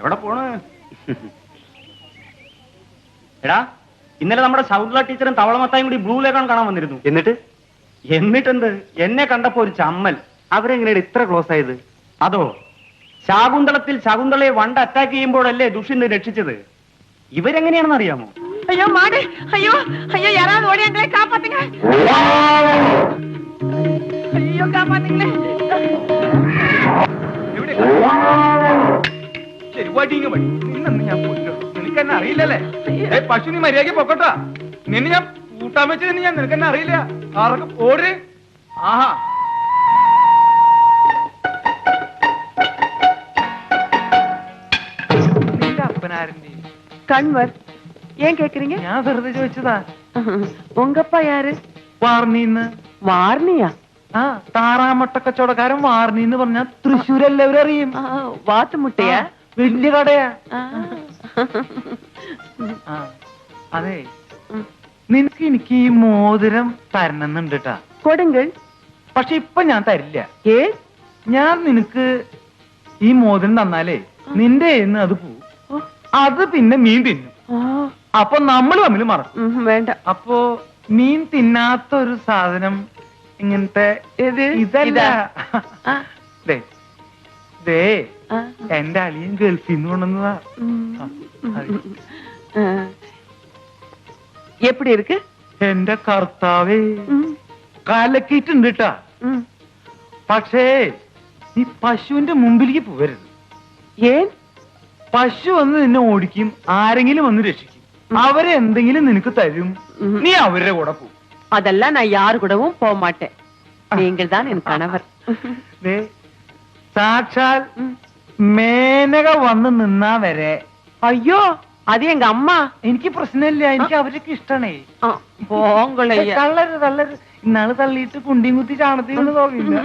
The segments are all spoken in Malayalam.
എവിടെ പോണ് എടാ ഇന്നലെ നമ്മുടെ സൗദ്ല ടീച്ചറും തവളമത്തായും കൂടി ബ്ലൂ ലേഖനം കാണാൻ വന്നിരുന്നു എന്നിട്ട് എന്നിട്ടെന്ത് എന്നെ കണ്ടപ്പോ ഒരു ചമ്മൽ അവരെങ്ങനെയാണ് ഇത്ര ക്ലോസ് ആയത് അതോ ശാകുന്തളത്തിൽ ശകുന്തളയെ വണ്ട അറ്റാക്ക് ചെയ്യുമ്പോഴല്ലേ ദുഷ്യന്ത് രക്ഷിച്ചത് ഇവരെങ്ങനെയാണെന്ന് അറിയാമോ അയ്യോ മാട് അയ്യോ അയ്യോ യാരാത് കാപ്പാത്തിങ്ങ അയ്യോ കാപ്പാത്തിങ്ങളെ ശരിവാട്ടിങ്ങ പണി നിന്നു ഞാൻ പൊന്നു നിനക്ക് എന്നെ അറിയില്ലല്ലേ ഏ പശു നീ മര്യാദക്ക് പൊക്കോട്ടാ നിന്നെ ഞാൻ കൂട്ടാൻ വെച്ച് നിന്നെ ഞാൻ നിനക്ക് എന്നെ അറിയില്ല ആർക്ക് ഓട് ആഹാ നിന്റെ അപ്പനാരന്റെ கண்வர் ஏன் கேக்குறீங்க ഞാൻ വെറുതെ ചോദിച്ചതാ உங்க அப்பா யாரு വാർണിന്ന് வார்னியா ആ താറാമട്ട കച്ചവടക്കാരൻ വാർണിന്ന് പറഞ്ഞാ തൃശ്ശൂർ എല്ലാവരും അറിയും ஆ, வாத்து முட்டையா ആ, വലിയ കടയാ അതെ നിനക്ക് എനിക്ക് ഈ മോതിരം തരണമെന്നുണ്ട് കേട്ടാ കൊടുങ്കൾ പക്ഷെ ഇപ്പൊ ഞാൻ തരില്ല ഏ ഞാൻ നിനക്ക് ഈ മോതിരം തന്നാലേ നിന്റെ എന്ന് അത് പോവും അത് പിന്നെ മീൻ തിന്നു അപ്പൊ നമ്മൾ തമ്മിൽ മറക്കും വേണ്ട അപ്പോ മീൻ തിന്നാത്ത ഒരു സാധനം ഇങ്ങനത്തെ ഇതല്ല ദേ എന്റെ അളിയൻ ഗൾഫിൽ നിന്ന് കൊണ്ടുവന്നതാ ம், ആ, അത്. ஆ. எப்படி இருக்கு എന്റെ കർത്താവേ ம், കലക്കിയിട്ടുണ്ട് ട്ടാ ம். പക്ഷേ ഈ പശുവിന്റെ മുമ്പിലേക്ക് പോവരുത് ஏன் പശു വന്ന് നിന്നെ ഓടിക്കും ആരെങ്കിലും വന്ന് രക്ഷിക്കും അവരെ എന്തെങ്കിലും നിനക്ക് തരും ம். നീ അവരുടെ കൂടെ പോകും அதெல்லாம் நான் யாரு கூடவும் போக மாட்டேன் நீங்கள் தான் என் கணவர் ദേ, സാക്ഷാൽ ம். മേനക വന്ന് നിന്നാ വരെ അയ്യോ അത് എങ്ക അമ്മ എനിക്ക് പ്രശ്നമില്ല എനിക്ക് അവരൊക്കെ ഇഷ്ടണേ പോങ്കളയ്യ തള്ളര് ഇന്നാള് തള്ളിയിട്ട് കുണ്ടിയും കുത്തി ചാണത്തിൽ തോന്നില്ല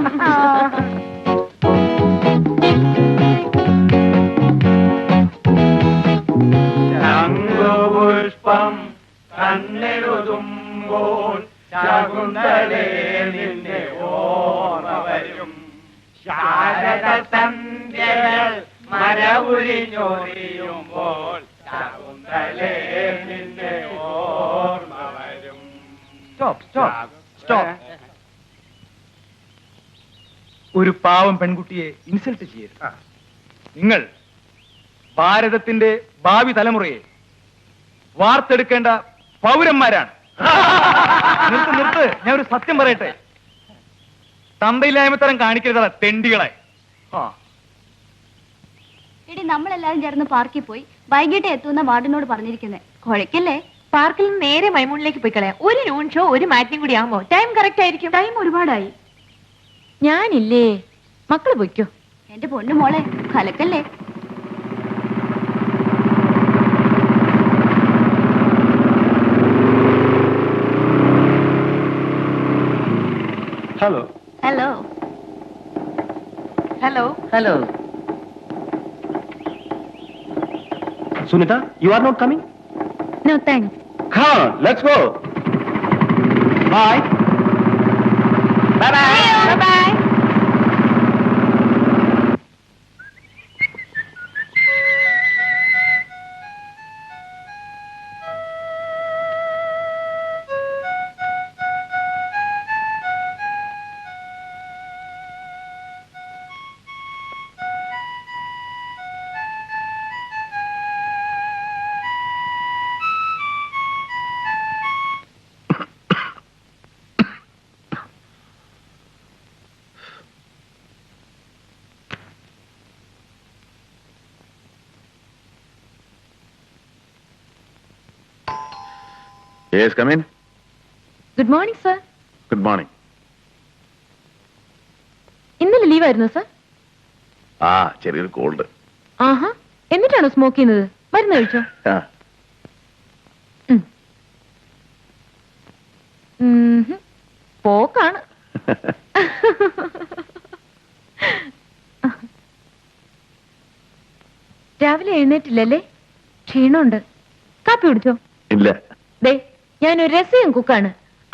പുഷ്പം ശകുന്തലേ നിന്നെ ഓർമ്മ വരും ശാരദ സന്ധ്യകൾ മരവുരിഞ്ഞൊറിയുമ്പോൾ ശകുന്തലേ നിന്നെ ഓർമ്മ വരും സ്റ്റോപ്പ് സ്റ്റോപ്പ് സ്റ്റോപ്പ് ഒരു പാവം പെൺകുട്ടിയെ ഇൻസൾട്ട് ചെയ്യരുത് നിങ്ങൾ ഭാരതത്തിന്റെ ഭാവി തലമുറയെ വാർത്തെടുക്കേണ്ട പൗരന്മാരാണ് നിർത്ത് നിർത്ത് ഞാൻ ഒരു സത്യം പറയട്ടെ തന്തയില്ലായ്മ തരം കാണിക്കരുതട തെണ്ടികളെ ആ എടി നമ്മളെല്ലാരും ചേർന്ന് പാർക്കിൽ പോയി വൈകിട്ട് എത്തുന്ന വാർഡിനോട് പറഞ്ഞിരിക്കുന്നേ കൊഴക്കല്ലേ പാർക്കിൽ നിന്ന് നേരെ മൈമൂണിലേക്ക് പോയി കളയാം ഒരു നൂൺ ഷോ ഒരു മാറ്റിനും കൂടി ആകുമ്പോ ടൈം കറക്റ്റ് ആയിരിക്കും ടൈം ഒരുപാടായി ഞാനില്ലേ മക്കള് പോയിക്കോ എന്റെ പൊണ്ണു മോളെ കലക്കല്ലേ hello Hello. Hello. Hello. Sunita, you are not coming? No, thanks. Come on, let's go. Bye. Bye-bye. Yes, come in. Good morning sir good morning ഇന്നലെ ലീവ് ആയിരുന്നു സർ ആ ചെറിയൊരു കോൾഡ് ആഹാ എന്നിട്ടാണോ സ്മോക്ക് ചെയ്യുന്നത് മരുന്ന് കഴിച്ചോ ആ ഉം ഹും. പോക്കാണ് രാവിലെ എഴുന്നേറ്റില്ലല്ലേ ക്ഷീണമുണ്ട് കാപ്പി കുടിച്ചോ ഇല്ല ദേ ഞാൻ ഒരു രസയും കുക്കാണ്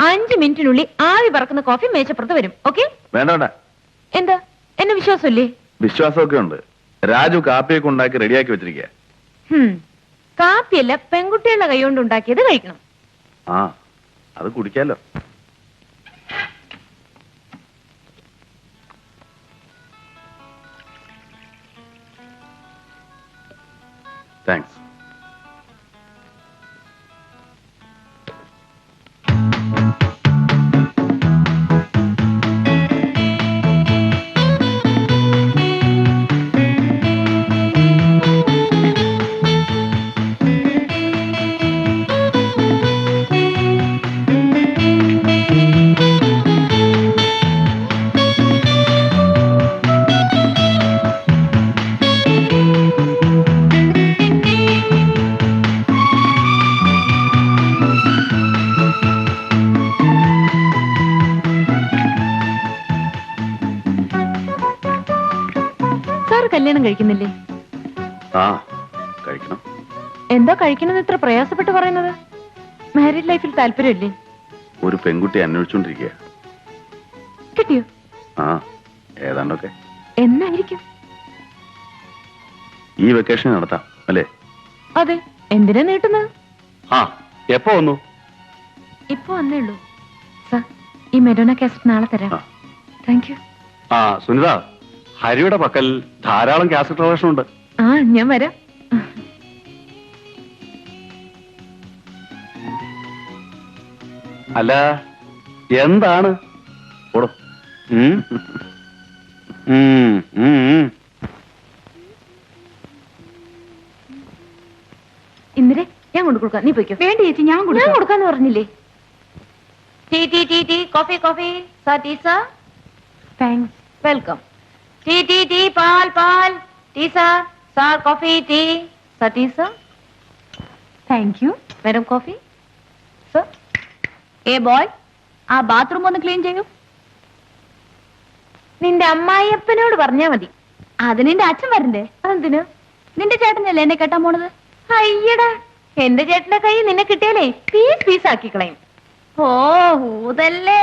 അഞ്ച് മിനിറ്റിനുള്ളിൽ ആവി പറക്കുന്ന കോഫി മേശപ്പുറത്ത് വരും ഓക്കെ വേണ്ട എന്താ എന്നെ വിശ്വാസമല്ലേ വിശ്വാസമൊക്കെ ഉണ്ട് രാജു കാപ്പിയൊക്കെ ഉണ്ടാക്കി റെഡിയാക്കി വെച്ചിരിക്ക കാപ്പിയല്ല പെൺകുട്ടികളുടെ കൈ കൊണ്ട് ഉണ്ടാക്കിയത് കഴിക്കണം ആ അത് കുടിക്കാലോ താങ്ക്സ് മാരീഡ് ലൈഫിൽ താല്പര്യമില്ലേ ഒരു പെൺകുട്ടി അന്വേഷിച്ചോണ്ടിരിക്കുക കിട്ടിയോ ആ ഏതാണ്ടൊക്കെ എന്നായിരിക്കും ഈ വെക്കേഷൻ നടത്താം അല്ലേ അതെ എന്തിനാ നീട്ടുന്നത് ആ എപ്പോ വന്നു ഇപ്പൊ വന്നേ ഉള്ളൂ ഈ മെഡോണ കാസറ്റ് നാളെ തരാം ആ. താങ്ക് യു ആ സുനിത ഹരിയുടെ പക്കൽ ധാരാളം കാസറ്റ് ഉണ്ട് ആ ഞാൻ വരാം അല്ല എന്താണ് ഇന്നലെ ഞാൻ കൊണ്ടു കൊടുക്കാം നീ പോയിക്കോ വേണ്ട ചേച്ചി ഞാൻ ഞാൻ കൊടുക്കാന്ന് പറഞ്ഞില്ലേ tea tea tea tea coffee coffee sir tea thanks welcome tea tea tea പാൽ പാൽ tea sir coffee tea sir tea thank you madam coffee hey boy ആ ബാത്റൂം ഒന്ന് ക്ലീൻ ചെയ്യൂ നിന്റെ അമ്മായിയപ്പനോട് പറഞ്ഞാ മതി അത് നിന്റെ അച്ഛൻ വരണ്ടേ അതെന്തിന് നിന്റെ ചേട്ടനല്ലേ എന്നെ കെട്ടാൻ പോണത് അയ്യടാ എന്റെ ചേട്ടന്റെ കൈ നിന്നെ കിട്ടിയാലേ പീസ് പീസ് ആക്കി ഓ ഊതല്ലേ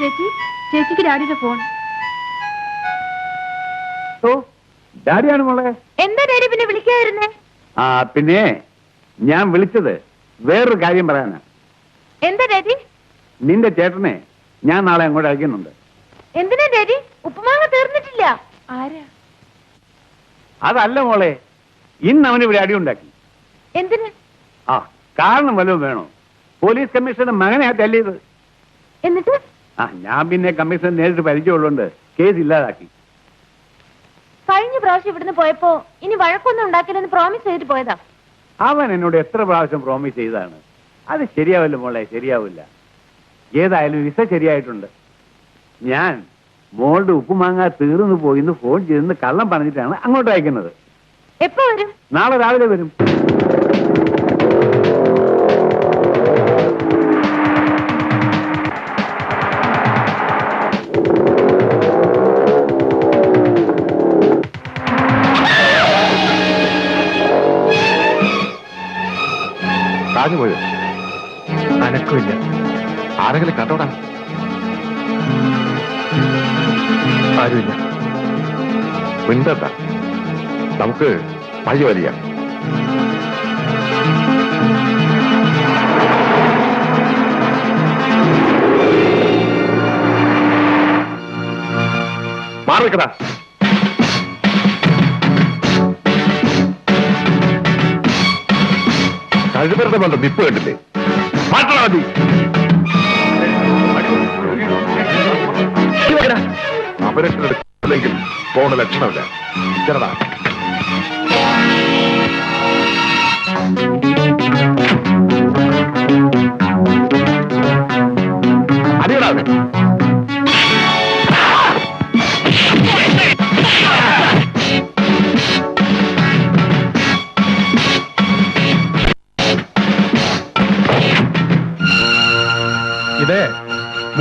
ചേച്ചി ചേച്ചിക്ക് ഡാഡിയുടെ ഫോൺ ഓ ഡാഡിയാണ് മോളെ എന്താ ഡാഡി പിന്നെ വിളിക്കായിരുന്നേ ആ പിന്നെ ഞാൻ വിളിച്ചത് വേറൊരു കാര്യം പറയാനാ എന്താ ഡാഡി നിന്റെ ചേട്ടനെ ഞാൻ നാളെ അങ്ങോട്ട് അയക്കുന്നുണ്ട് എന്തിനാ ഡാഡി ഉപ്പുമാങ്ങ തീർന്നിട്ടില്ല ആരാ അതല്ല മോളെ ഇന്ന് അവന് ഇവിടെ അടിയുണ്ടാക്കി എന്തിന് ആ കാരണം വല്ലതും വേണോ പോലീസ് കമ്മീഷണറുടെ മകനെയാ തല്ലിയത് എന്നിട്ട് ആ ഞാൻ പിന്നെ കമ്മീഷൻ നേരിട്ട് പരിചയമുള്ളുണ്ട് കേസ് ഇല്ലാതാക്കി കഴിഞ്ഞ പ്രാവശ്യം ഇവിടുന്ന് പോയപ്പോ ഇനി വഴക്കൊന്നും ഉണ്ടാക്കില്ലെന്ന് പ്രോമിസ് ചെയ്തിട്ട് പോയതാ അവൻ എന്നോട് എത്ര പ്രാവശ്യം പ്രോമിസ് ചെയ്താണ് അത് ശരിയാവില്ല മോളെ ശരിയാവില്ല ഏതായാലും വിസ ശരിയായിട്ടുണ്ട് ഞാൻ മോളുടെ ഉപ്പുമാങ്ങ തീർന്നു പോയിന്ന് ഫോൺ ചെയ്തെന്ന് കള്ളം പറഞ്ഞിട്ടാണ് അങ്ങോട്ട് അയക്കുന്നത് എപ്പോ വരും നാളെ രാവിലെ വരും താഴ്ന്നു പോയോ അനക്കില്ല ആരെങ്കിലും കണ്ടോടാ ആരുമില്ല മിണ്ടണ്ട നമുക്ക് പഴി വലിയ മാറിക്കടാ കഴിവരുടെ ബന്ധം വിപ്പ് കണ്ടില്ലേ മാറ്റണം മതി അപരക്ഷണെടുത്തില്ലെങ്കിൽ പോണ ലക്ഷണമില്ല ചേടാ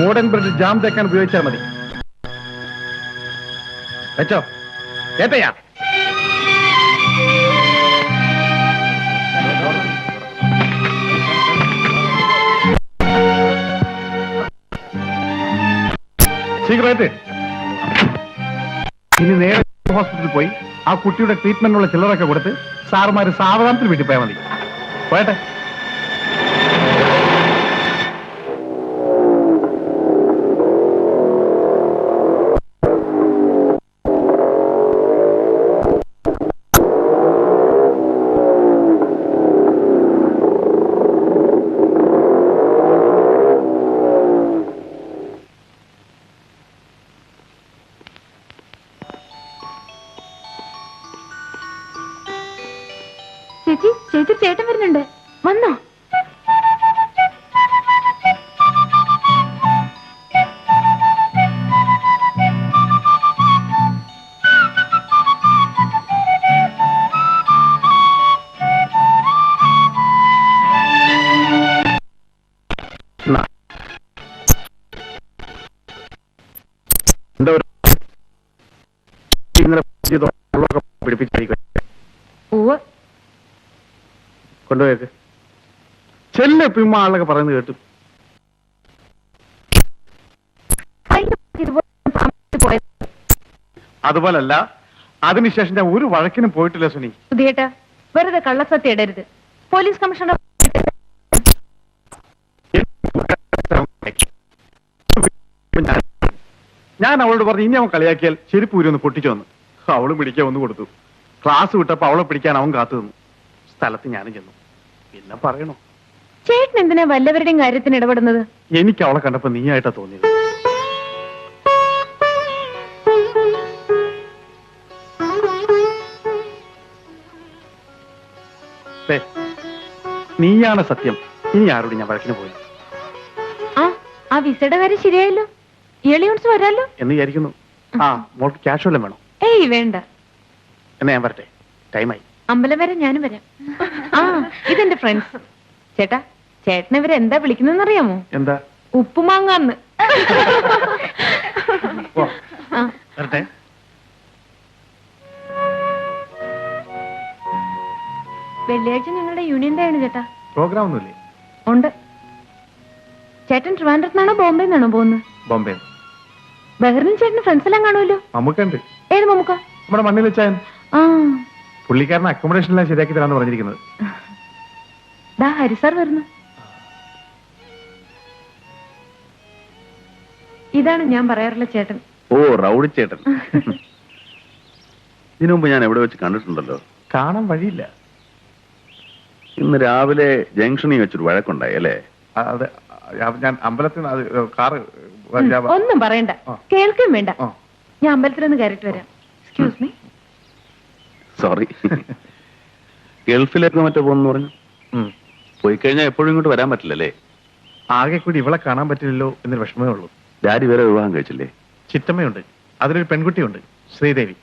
ഗോൾഡൻ ബ്രെഡ് ജാം തേക്കാൻ ഉപയോഗിച്ചാൽ മതി വെച്ചോ കേട്ടയാ ഇനി നേരെ ഹോസ്പിറ്റലിൽ പോയി ആ കുട്ടിയുടെ ട്രീറ്റ്മെന്റിനുള്ള ചില്ലറൊക്കെ കൊടുത്ത് സാറുമാര് സാവധാനത്തിൽ വീട്ടിൽ പോയാൽ മതി പോയട്ടെ പിടിപ്പിച്ചായിരിക്കും കൊണ്ടുപോയേക്ക് ചെല്ല് പിമ്മ ആളൊക്കെ പറയുന്നത് കേട്ടു അതുപോലല്ല അതിനുശേഷം ഞാൻ ഒരു വഴക്കിനും പോയിട്ടില്ല സുനി വെറുതെ കള്ളസത്യ ഇടരുത് പോലീസ് കമ്മീഷണർ ഞാൻ അവളോട് പറഞ്ഞു ഇനി അവൻ കളിയാക്കിയാൽ ചെരുപ്പൂരി ഒന്ന് പൊട്ടിച്ചു വന്നു അവള് പിടിക്കാൻ ഒന്ന് കൊടുത്തു ക്ലാസ് വിട്ടപ്പോ അവളെ പിടിക്കാൻ അവൻ കാത്തു നിന്നു സ്ഥലത്ത് ഞാനും ചെന്നു പിന്നെ പറയണോ ചേട്ടൻ എന്തിനാ വല്ലവരുടെയും കാര്യത്തിന് ഇടപെടുന്നത് എനിക്ക് അവളെ കണ്ടപ്പോ ആയിട്ടാ തോന്നിയത് നീയാണ് സത്യം ഇനി ആരോട് ഞാൻ വഴക്കിന് പോയി ആ ആ വിസയുടെ കാര്യം ശരിയായല്ലോ ഇയർ വരാല്ലോ എന്ന് വിചാരിക്കുന്നു ആ മോൾക്ക് ക്യാഷ് വല്ലതും വേണോ ഏയ് വേണ്ട എന്നാ ഞാൻ പറട്ടെ ടൈമായി അമ്പലം വരെ ഞാനും വരാം ആ ഇതെന്റെ ഫ്രണ്ട്സ് ചേട്ടാ ചേട്ടൻ ഇവരെ എന്താ വിളിക്കുന്നതെന്ന് അറിയാമോ എന്താ ഉപ്പുമാങ്ങാന്ന് ആ വരട്ടെ വെള്ളിയാഴ്ച ഞങ്ങളുടെ യൂണിയൻ ഡേ ആണ് ചേട്ടാ പ്രോഗ്രാം ഒന്നുമില്ലേ ഉണ്ട് ചേട്ടൻ ട്രിവാൻഡ്രത്തുനിന്നാണോ ബോംബെന്നാണോ പോകുന്നത് ബോംബെ ബഹറിനും ചേട്ടന് ഫ്രണ്ട്സ് എല്ലാം കാണുമല്ലോ നമുക്കുണ്ട് ഏത് മമ്മൂക്ക നമ്മുടെ മണ്ണിൽ വെച്ചാൻ ആ പുള്ളിക്കാരൻ അക്കോമഡേഷനെല്ലാം ശരിയാക്കി തരാന്ന് പറഞ്ഞിരിക്കുന്നത് ദാ ഹരി വരുന്നു ഇതാണ് ഞാൻ പറയാറുള്ള ചേട്ടൻ ഓ റൗഡി ചേട്ടൻ ഇതിനു മുമ്പ് ഞാൻ എവിടെ വെച്ച് കണ്ടിട്ടുണ്ടല്ലോ കാണാൻ വഴിയില്ല ഇന്ന് രാവിലെ ജംഗ്ഷനിൽ വെച്ചൊരു വഴക്കുണ്ടായി അല്ലേ ആ, അതെ ഞാൻ അമ്പലത്തിൽ നിന്ന് അത് കാറ് ആ, പറയണ്ട കേൾക്കും വേണ്ട ഞാൻ ഒന്ന് കയറിട്ട് വരാം എക്സ്ക്യൂസ് മീ സോറി ഗൾഫിലേക്ക് മറ്റേ പോകുന്നു പറഞ്ഞു പോയി കഴിഞ്ഞാൽ എപ്പോഴും ഇങ്ങോട്ട് വരാൻ പറ്റില്ലല്ലേ ആകെ കൂടി ഇവളെ കാണാൻ പറ്റില്ലല്ലോ എന്നൊരു വിഷമമേ ഉള്ളൂ ഡാഡി വേറെ വിവാഹം കഴിച്ചില്ലേ ചിറ്റമ്മയുണ്ട് അതിലൊരു പെൺകുട്ടിയുണ്ട് ശ്രീദേവി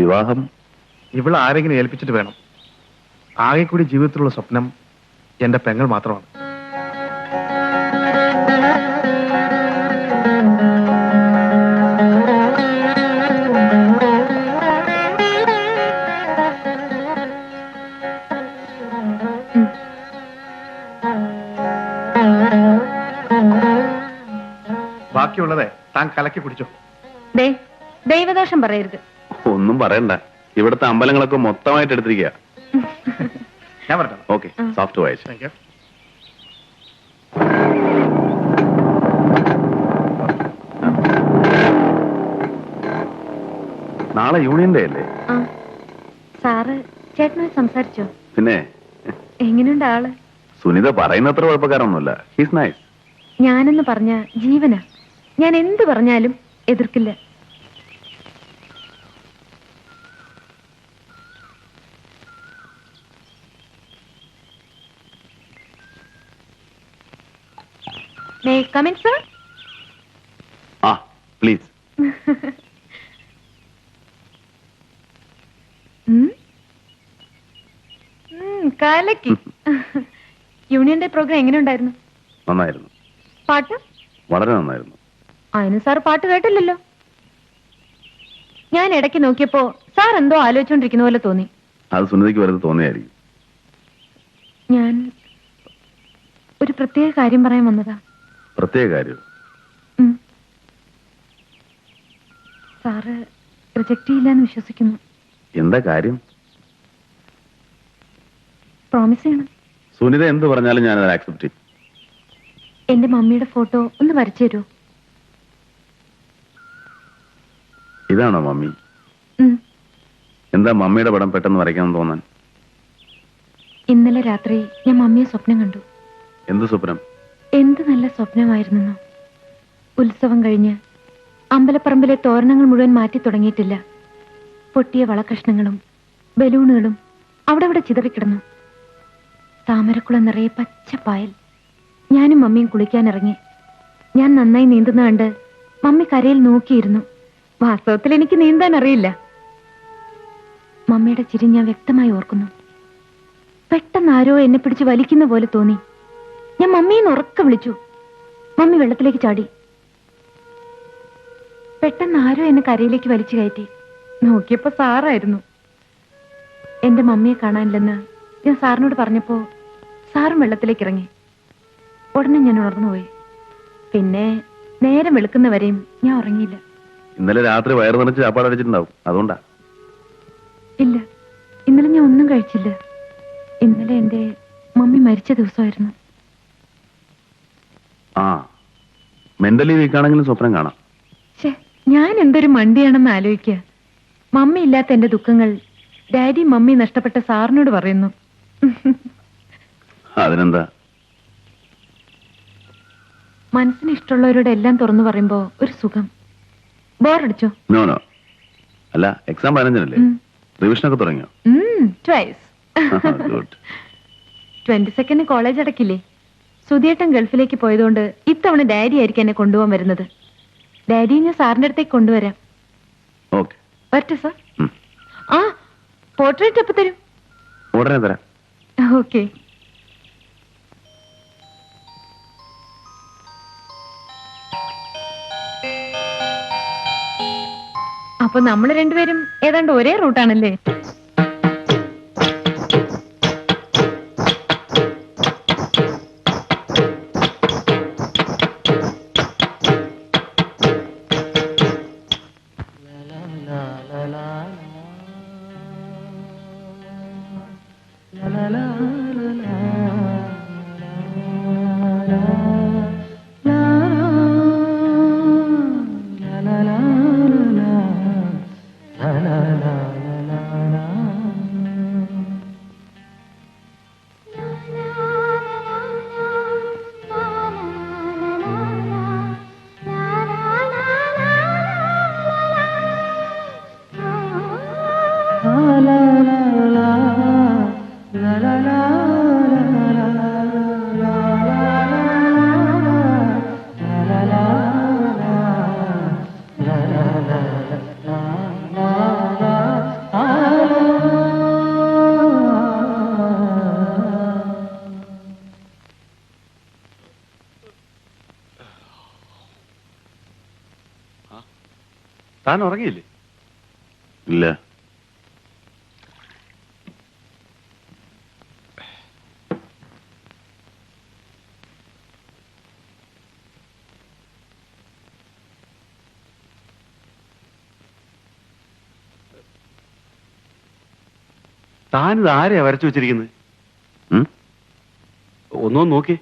വിവാഹം ഇവൾ ആരെങ്കിലും ഏൽപ്പിച്ചിട്ട് വേണം ആകെ കൂടി ജീവിതത്തിലുള്ള സ്വപ്നം എന്റെ പെങ്ങൾ മാത്രമാണ് ബാക്കിയുള്ളത് താൻ കലക്കി കുടിച്ചോ ദേ ദൈവദോഷം പറയരുത് ഒന്നും പറയണ്ട ഇവിടുത്തെ അമ്പലങ്ങളൊക്കെ മൊത്തമായിട്ട് എടുത്തിരിക്കുക ഞാൻ പറഞ്ഞു ഓക്കെ സോഫ്റ്റ് വായിച്ചു താങ്ക് യു നാളെ യൂണിയൻ ഡേ അല്ലേ സാറ് ചേട്ടനോട് സംസാരിച്ചോ പിന്നെ എങ്ങനെയുണ്ട് ആള് സുനിത പറയുന്നത്ര കുഴപ്പക്കാരൊന്നുമില്ല ഹിസ് നൈസ് ഞാനെന്ന് പറഞ്ഞ ജീവനാ ഞാൻ എന്തു പറഞ്ഞാലും എതിർക്കില്ല യൂണിയന്റെ സർ ആ പ്ലീസ് പ്രോഗ്രാം എങ്ങനെ ഉണ്ടായിരുന്നു നന്നായിരുന്നു പാട്ട് വളരെ നന്നായിരുന്നു അതിനും സാർ പാട്ട് കേട്ടില്ലല്ലോ ഞാൻ ഇടയ്ക്ക് നോക്കിയപ്പോ സാർ എന്തോ ആലോചിച്ചോണ്ടിരിക്കുന്ന പോലെ തോന്നി അത് സുനിതയ്ക്ക് വരുന്നത് തോന്നിയായിരിക്കും ഞാൻ ഒരു പ്രത്യേക കാര്യം പറയാൻ വന്നതാ പ്രത്യേക കാര്യം ഉം. സാറ് റിജക്ട് ചെയ്യില്ലെന്ന് വിശ്വസിക്കുന്നു എന്താ കാര്യം പ്രോമിസ് ചെയ്യണം സുനിത എന്ത് പറഞ്ഞാലും ഞാൻ അത് ആക്സെപ്റ്റ് ചെയ്യും എന്റെ മമ്മിയുടെ ഫോട്ടോ ഒന്ന് വരച്ചു തരുമോ ഇതാണോ മമ്മി എന്താ മമ്മിയുടെ പടം പെട്ടെന്ന് വരയ്ക്കാൻ തോന്നാൻ ഇന്നലെ രാത്രി ഞാൻ മമ്മിയെ സ്വപ്നം കണ്ടു എന്ത് സ്വപ്നം എന്ത് നല്ല സ്വപ്നമായിരുന്നോ ഉത്സവം കഴിഞ്ഞ് അമ്പലപ്പറമ്പിലെ തോരണങ്ങൾ മുഴുവൻ മാറ്റി തുടങ്ങിയിട്ടില്ല പൊട്ടിയ വളകഷ്ണങ്ങളും ബലൂണുകളും അവിടെ അവിടെ ചിതറിക്കിടന്നു താമരക്കുളം നിറയെ പച്ച പായൽ ഞാനും മമ്മിയും കുളിക്കാനിറങ്ങി ഞാൻ നന്നായി നീന്തുന്ന കണ്ട് മമ്മി കരയിൽ നോക്കിയിരുന്നു വാസ്തവത്തിൽ എനിക്ക് നീന്താൻ അറിയില്ല മമ്മിയുടെ ചിരി ഞാൻ വ്യക്തമായി ഓർക്കുന്നു പെട്ടെന്ന് ആരോ എന്നെ പിടിച്ച് വലിക്കുന്ന പോലെ തോന്നി ഞാൻ മമ്മിയെന്ന് ഉറക്കം വിളിച്ചു മമ്മി വെള്ളത്തിലേക്ക് ചാടി പെട്ടെന്ന് ആരോ എന്നെ കരയിലേക്ക് വലിച്ചു കയറ്റി നോക്കിയപ്പോ സാറായിരുന്നു എന്റെ മമ്മിയെ കാണാനില്ലെന്ന് ഞാൻ സാറിനോട് പറഞ്ഞപ്പോ സാറും വെള്ളത്തിലേക്ക് ഇറങ്ങി ഉടനെ ഞാൻ ഉണർന്നുപോയി പിന്നെ നേരം വെളുക്കുന്നവരെയും ഞാൻ ഉറങ്ങിയില്ല ഇന്നലെ രാത്രി വയറ് നിറച്ച് ചാപ്പാട് അടിച്ചിട്ടുണ്ടാവും അതുകൊണ്ടാ ഇല്ല ഇന്നലെ ഞാൻ ഒന്നും കഴിച്ചില്ല ഇന്നലെ എന്റെ മമ്മി മരിച്ച ദിവസമായിരുന്നു ആ മെന്റലി വീക്കാണെങ്കിലും സ്വപ്നം കാണാം ഞാൻ എന്തൊരു മണ്ടിയാണെന്ന് ആലോചിക്കുക മമ്മി ഇല്ലാത്ത എന്റെ ദുഃഖങ്ങൾ ഡാഡി മമ്മി നഷ്ടപ്പെട്ട സാറിനോട് പറയുന്നു അതിനെന്താ മനസ്സിന് ഇഷ്ടമുള്ളവരോട് എല്ലാം തുറന്നു പറയുമ്പോൾ ഒരു സുഖം ബോറടിച്ചോ നോ നോ അല്ല എക്സാം പതിനഞ്ചിനല്ലേ റിവിഷൻ ഒക്കെ തുടങ്ങിയോ twice good twenty second college അടക്കില്ലേ സുധിയേട്ടൻ ഗൾഫിലേക്ക് പോയതുകൊണ്ട് ഇത്തവണ ഡാഡി ആയിരിക്കും എന്നെ കൊണ്ടുപോകാൻ വരുന്നത് ഡാഡി ഞാൻ സാറിന്റെ അടുത്തേക്ക് കൊണ്ടുവരാം പറ്റ സാർ ആ പോർട്രേറ്റ് എപ്പോ തരും ഉടനെ തരാം ഓക്കേ അപ്പൊ നമ്മൾ രണ്ടുപേരും ഏതാണ്ട് ഒരേ റൂട്ടാണല്ലേ la la താൻ ഉറങ്ങിയില്ലേ ഇല്ല താനിത് ആരെയാ വരച്ചു വെച്ചിരിക്കുന്നത് ഒന്നോ നോക്കി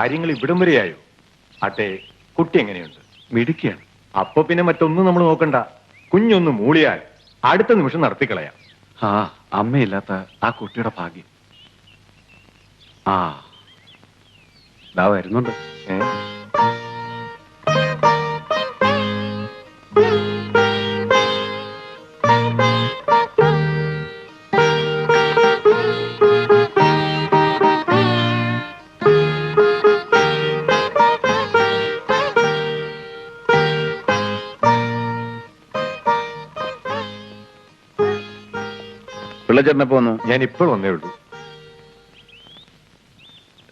കാര്യങ്ങൾ ഇവിടം വരെയായോ അട്ടെ കുട്ടി എങ്ങനെയുണ്ട് മിടുക്കിയാണ് അപ്പൊ പിന്നെ മറ്റൊന്നും നമ്മൾ നോക്കണ്ട കുഞ്ഞൊന്ന് മൂളിയാൽ അടുത്ത നിമിഷം നടത്തിക്കളയാം ആ അമ്മയില്ലാത്ത ആ കുട്ടിയുടെ ഭാഗ്യം ആ വരുന്നുണ്ട് ഏഹ് പിള്ളച്ചേട്ടനപ്പോ പോന്നു ഞാൻ ഇപ്പോൾ വന്നേ ഉള്ളൂ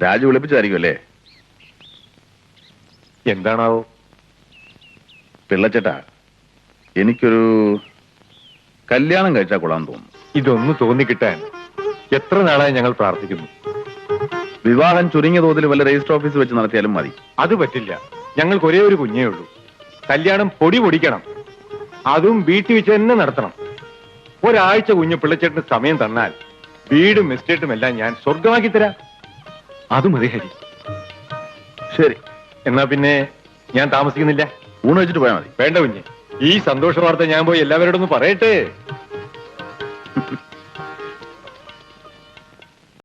രാജു വിളിപ്പിച്ചായിരിക്കും അല്ലേ എന്താണാവോ പിള്ളച്ചേട്ടാ എനിക്കൊരു കല്യാണം കഴിച്ചാൽ കൊള്ളാൻ തോന്നുന്നു തോന്നി തോന്നിക്കിട്ടാൻ എത്ര നാളായി ഞങ്ങൾ പ്രാർത്ഥിക്കുന്നു വിവാഹം ചുരുങ്ങിയ തോതിൽ വല്ല രജിസ്റ്റർ ഓഫീസ് വെച്ച് നടത്തിയാലും മതി അത് പറ്റില്ല ഞങ്ങൾക്ക് ഒരേ ഒരു കുഞ്ഞേ ഉള്ളൂ കല്യാണം പൊടി പൊടിക്കണം അതും വീട്ടിൽ വെച്ച് തന്നെ നടത്തണം ഒരാഴ്ച കുഞ്ഞു പിള്ളച്ചേട്ടന് സമയം തന്നാൽ വീടും എസ്റ്റേറ്റും എല്ലാം ഞാൻ സ്വർഗമാക്കി തരാം അത് മതി ഹരി ശരി എന്നാ പിന്നെ ഞാൻ താമസിക്കുന്നില്ല ഊണ് വെച്ചിട്ട് പോയാൽ മതി വേണ്ട കുഞ്ഞ് ഈ സന്തോഷ വാർത്ത ഞാൻ പോയി എല്ലാവരോടൊന്ന് പറയട്ടെ